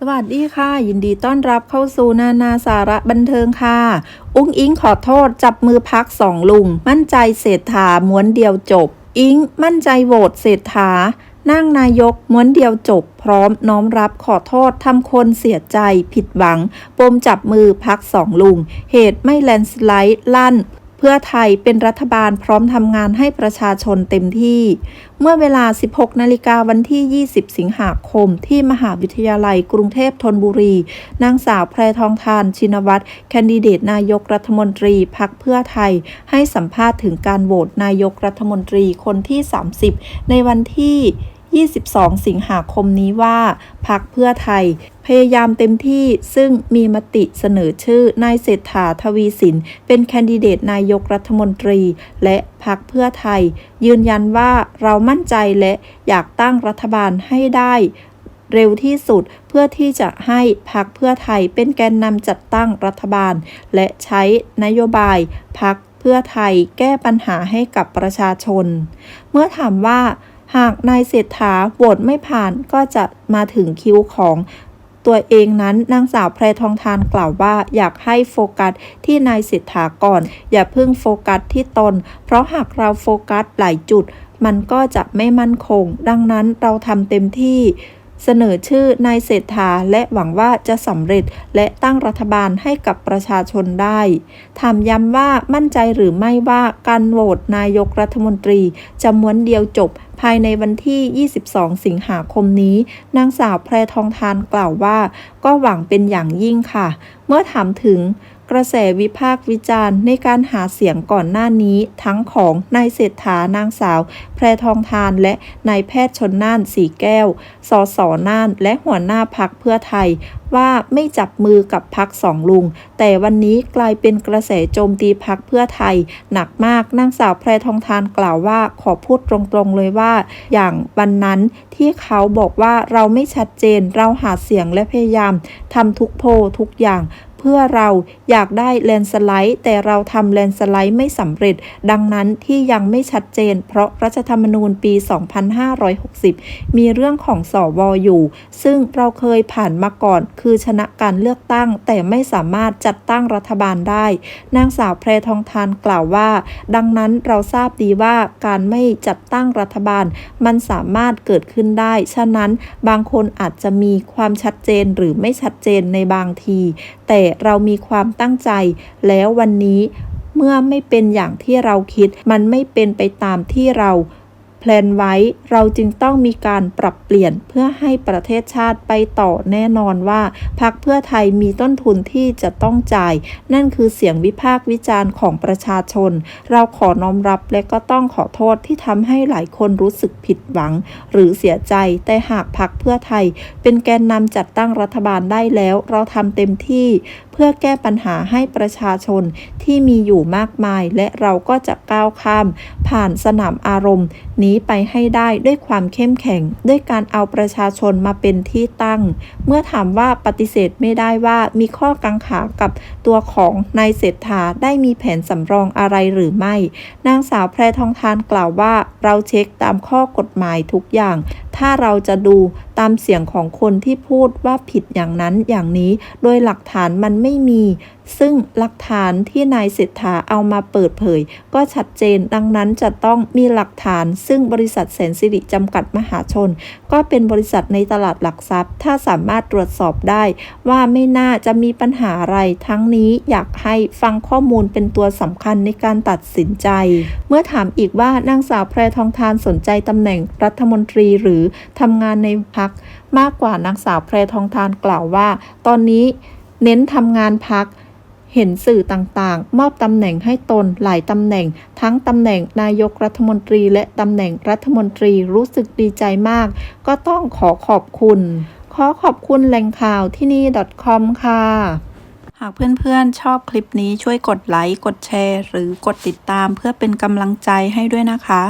สวัสดีค่ะ ยินดีต้อนรับเข้าสู่นานาสาระบันเทิงค่ะ อุ้งอิงขอโทษจับมือพักสองลุง มั่นใจเศรษฐาม้วนเดียวจบ อิงมั่นใจโหวตเศรษฐานั่งนายกม้วนเดียวจบ พร้อมน้อมรับขอโทษทำคนเสียใจผิดหวัง ปมจับมือพักสองลุง เหตุไม่แลนสไลด์ลั่น เพื่อไทยเป็นรัฐบาลพร้อมทำงานให้ประชาชนเต็มที่ เมื่อเวลา 16 นาฬิกาวันที่ 20 สิงหาคม ที่มหาวิทยาลัยกรุงเทพธนบุรี นางสาวแพรทองทานชินวัตรแคนดิเดตนายกรัฐมนตรีพักเพื่อไทย ให้สัมภาษณ์ถึงการโหวตนายกรัฐมนตรีคนที่ 30 ในวันที่ 22 สิงหาคมนี้ว่าพักเพื่อไทย พยายามเต็มที่ซึ่งมีมติเสนอชื่อนายเศรษฐาทวีสิน เป็นแคนดิเดตนายกรัฐมนตรี และพักเพื่อไทย ยืนยันว่าเรามั่นใจและอยากตั้งรัฐบาลให้ได้เร็วที่สุดเพื่อที่จะให้พักเพื่อไทยเป็นแกนนำจัดตั้งรัฐบาล และใช้นโยบายพักเพื่อไทยแก้ปัญหาให้กับประชาชน เมื่อถามว่า หากนายเศรษฐาโหวตไม่ผ่านก็จะมาถึงคิวของตัวเองนั้นนางสาวแพรทองทานกล่าวว่าอยากให้โฟกัสที่นายเศรษฐาก่อน อย่าเพิ่งโฟกัสที่ตน เพราะหากเราโฟกัสหลายจุด มันก็จะไม่มั่นคง ดังนั้นเราทำเต็มที่ เสนอชื่อนายเศรษฐาและหวังว่าจะสำเร็จและตั้งรัฐบาลให้กับประชาชนได้ ถามย้ำว่ามั่นใจหรือไม่ว่าการโหวตนายกรัฐมนตรีจะม้วนเดียวจบภายในวันที่ 22 สิงหาคมนี้ นางสาวแพรทองทานกล่าวว่า ก็หวังเป็นอย่างยิ่งค่ะ เมื่อถามถึง กระแสวิพากษ์วิจารณ์ในการหาเสียงก่อนหน้านี้ ทั้งของนายเศรษฐานางสาว แพรทองทานและนายแพทย์ชนน่านสีแก้ว สสน่าน และหัวหน้าพักเพื่อไทย ว่าไม่จับมือกับพักสองลุง แต่วันนี้กลายเป็นกระแสโจมตีพักเพื่อไทย หนักมากนางสาวแพรทองทานกล่าวว่าขอพูดตรงๆเลยว่า อย่างวันนั้นที่เขาบอกว่าเราไม่ชัดเจนเราหาเสียงและพยายามทำทุกโพทุกอย่าง พื่อเราอยากได้แลนสไลด์ แต่เราทำแลนสไลด์ไม่สำเร็จ ดังนั้นที่ยังไม่ชัดเจน เพราะรัฐธรรมนูญปี 2560 มีเรื่องของสอวออยู่ ซึ่งเราเคยผ่านมาก่อน คือชนะการเลือกตั้ง แต่ไม่สามารถจัดตั้งรัฐบาลได้ นางสาวแพรทองทานกล่าวว่า ดังนั้นเราทราบดีว่าการไม่จัดตั้งรัฐบาล มันสามารถเกิดขึ้นได้ ฉะนั้นบางคนอาจจะมีความชัดเจนหรือไม่ชัดเจนในบางทีแต่เรามีความตั้งใจ แล้ววันนี้เมื่อไม่เป็นอย่างที่เราคิด มันไม่เป็นไปตามที่เรา แพลนไว้ เราจึงต้องมีการปรับเปลี่ยนเพื่อให้ประเทศชาติไปต่อแน่นอนว่าพักเพื่อไทยมีต้นทุนที่จะต้องจ่าย นั่นคือเสียงวิพากษ์วิจารณ์ของประชาชน เราขอน้อมรับและก็ต้องขอโทษที่ทำให้หลายคนรู้สึกผิดหวัง หรือเสียใจแต่หากพักเพื่อไทย เป็นแกนนำจัดตั้งรัฐบาลได้แล้ว เราทำเต็มที่ พื่อแก้ปัญหาให้ประชาชนที่มีอยู่มากมาย และเราก็จะก้าวข้าม ผ่านสนามอารมณ์ นี้ไปให้ได้ด้วยความเข้มแข็ง ด้วยการเอาประชาชนมาเป็นที่ตั้ง เมื่อถามว่าปฏิเสธไม่ได้ว่ามีข้อกังขากับตัวของนายเศรษฐาได้มีแผนสำรองอะไรหรือไม่ นางสาวแพรทองทานกล่าวว่า เราเช็คตามข้อกฎหมายทุกอย่าง ถ้าเราจะดู ตามเสียงของคนที่พูดว่าผิดอย่างนั้นอย่างนี้ โดยหลักฐานมันไม่มี ซึ่งหลักฐานที่นายเศรษฐาเอามาเปิดเผย ก็ชัดเจนดังนั้นจะต้องมีหลักฐาน ซึ่งบริษัทแสนสิริจำกัดมหาชน ก็เป็นบริษัทในตลาดหลักทรัพย์ ถ้าสามารถตรวจสอบได้ ว่าไม่น่าจะมีปัญหาอะไรทั้งนี้อยากให้ฟังข้อมูลเป็นตัวสำคัญในการตัดสินใจ เมื่อถามอีกว่านางสาวแพรทองทานสนใจตำแหน่งรัฐมนตรีหรือทำงานในพัก มากกว่านางสาวแพรทองทานกล่าวว่า ตอนนี้เน้นทำงานพัก เห็นสื่อต่างๆ มอบตำแหน่งให้ตนหลายตำแหน่ง ทั้งตำแหน่งนายกรัฐมนตรีและตำแหน่งรัฐมนตรีรู้สึกดีใจมาก ก็ต้องขอขอบคุณ ขอขอบคุณแหล่งข่าวที่นี่ .com ค่ะหากเพื่อนๆ ชอบคลิปนี้ช่วยกดไลค์ กดแชร์ หรือกดติดตามเพื่อเป็นกำลังใจให้ด้วยนะคะ